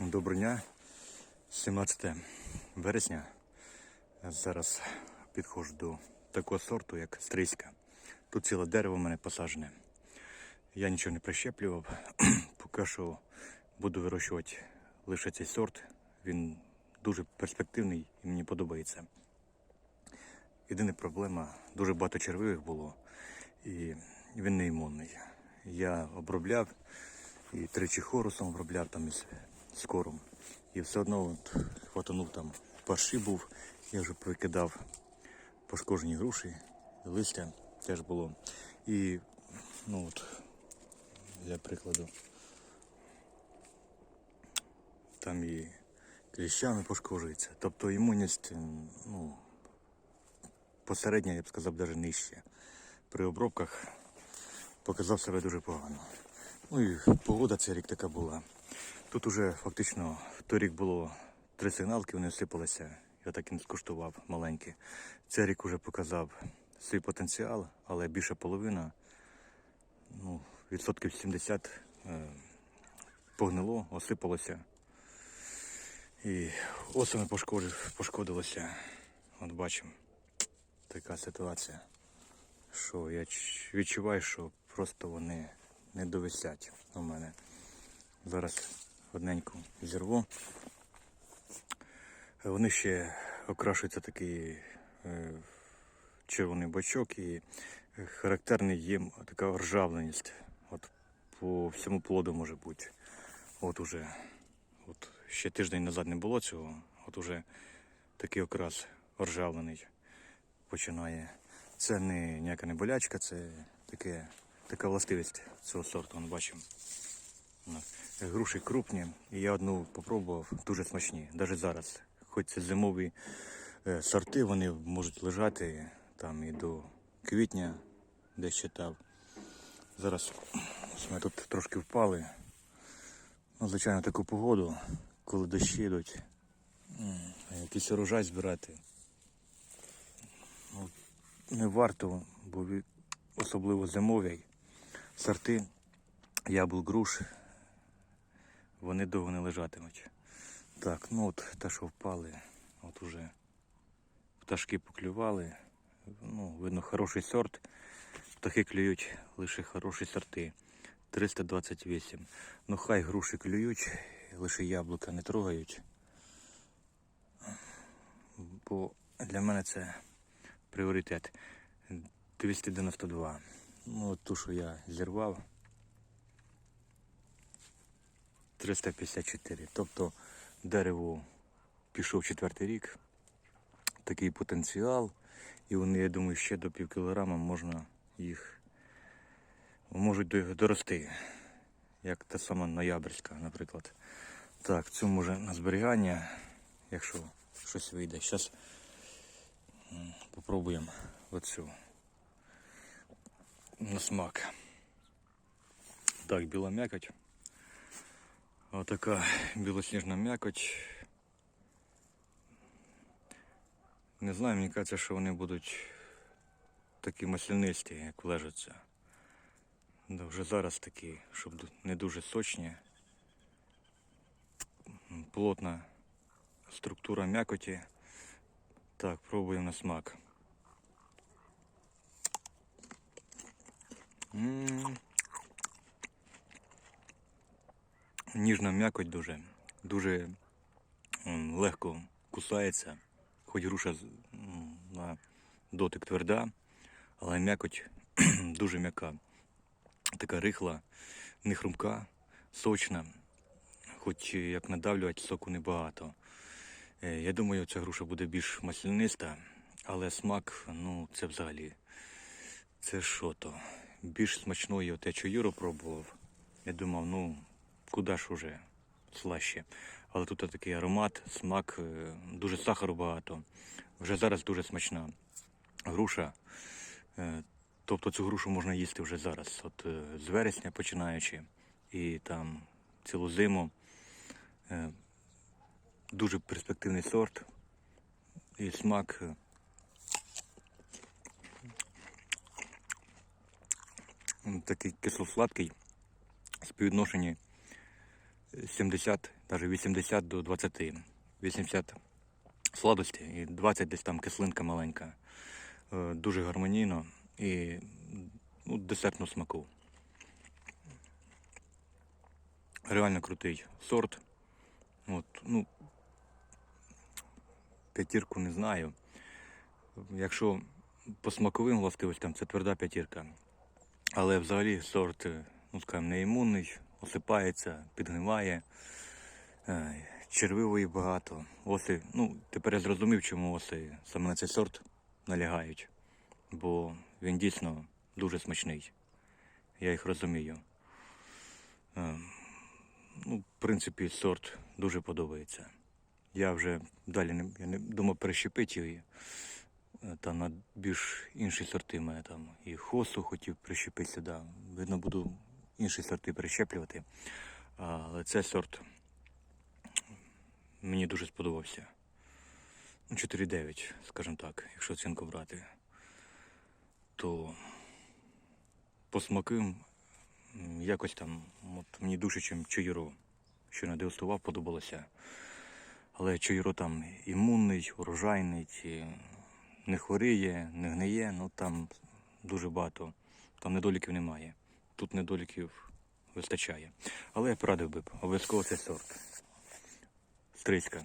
Доброго дня, 17 вересня. Зараз підходжу до такого сорту, як стрийська. Тут ціле дерево в мене посаджене. Я нічого не прищеплював. Поки що буду вирощувати лише цей сорт. Він дуже перспективний і мені подобається. Єдина проблема, дуже багато червивих було, і він не. Я обробляв і тричі хорусом обробляв там із скором. І все одно от, хватанув там парші був, я вже викидав пошкоджені груші, листя теж було. І ну от, для прикладу, там і кліщами пошкоджується. Тобто імунність, ну, посередня, я б сказав, навіть нижче. При обробках показав себе дуже погано. Ну і погода цей рік така була. Тут уже фактично торік було три сигналки, вони сипалися. Я так і не скуштував маленькі. Цей рік уже показав свій потенціал, але більше половина, ну, відсотків 70 е, погнило, осипалося. І осами пошкодилося. От бачимо, така ситуація. Що я відчуваю, що просто вони не довисять у мене. Зараз одненьку зірву. Вони ще окрашуються такий е, червоний бочок і характерний їм така ржавленість. От по всьому плоду може бути. От уже от ще тиждень назад не було цього, от уже такий окрас ржавлений починає. Це не ніяка не болячка, це таке, така властивість цього сорту, ми бачимо. Груші крупні, і я одну попробував, дуже смачні, навіть зараз. Хоч це зимові е, сорти, вони можуть лежати там і до квітня, десь читав. Зараз ми тут трошки впали. Ну, звичайно, таку погоду, коли дощі йдуть, якийсь урожай збирати. Ну, не варто, бо особливо зимові сорти яблук груш, вони довго не лежатимуть. Так, ну от те, що впали, от уже пташки поклювали. Ну, видно, хороший сорт. Птахи клюють лише хороші сорти. 328. Ну хай груші клюють, лише яблука не трогають. Бо для мене це пріоритет. 292. Ну, от ту, що я зірвав. 354. Тобто дерево пішов четвертий рік. Такий потенціал. І вони, я думаю, ще до пів кілограма можна їх можуть дорости. Як та сама ноябрьська, наприклад. Так, цю може на зберігання, якщо щось вийде. Зараз попробуємо оцю на смак. Так, біла м'якоть. Отака білосніжна м'якоть. Не знаю, мені кажеться, що вони будуть такі маслянисті, як лежаться. Да, вже зараз такі, щоб не дуже сочні. Плотна структура м'якоті. Так, пробуємо на смак. М. Ніжна м'якоть дуже, дуже легко кусається, хоч груша на дотик тверда, але м'якоть дуже м'яка. Така рихла, не хрумка, сочна, хоч як надавлювати соку небагато. Е, Я думаю, ця груша буде більш масляниста, але смак, ну, це взагалі. Це що то? Більш от я що пробував. Я думав, ну, куди ж уже слаще. Але тут такий аромат, смак, е, дуже сахару багато. Вже зараз дуже смачна груша. Е, Тобто цю грушу можна їсти вже зараз. От е, з вересня починаючи і там цілу зиму. Дуже перспективний сорт. І смак. Такий кисло-сладкий, співвідношенні 70, навіть 80 до 20. 80 сладості і 20 десь там кислинка маленька. Е, Дуже гармонійно і ну, десертну смаку. Реально крутий сорт. От, ну, п'ятірку не знаю. Якщо по смаковим властивостям це тверда п'ятірка. Але взагалі сорт, е, ну скажімо, неімунний, осипається, підгниває, е, червивої багато. Оси, ну, тепер я зрозумів, чому оси саме на цей сорт налягають. Бо він дійсно дуже смачний. Я їх розумію. Е, Ну, в принципі, сорт дуже подобається. Я вже далі не, я не думав перещепити її. е, Там на більш інші сорти мене там і хосу хотів прищепити сюди. Видно, буду інші сорти прищеплювати. Але цей сорт мені дуже сподобався. Ну, 4,9, скажімо так, якщо оцінку брати. То по смакам якось там от мені дужче, ніж чуєро, що не дегустував, подобалося. Але чуєро там імунний, урожайний, не хворіє, не гниє, ну там дуже багато. Там недоліків немає. Тут недоліків вистачає. Але я порадив би обов'язково цей сорт. Стрийська.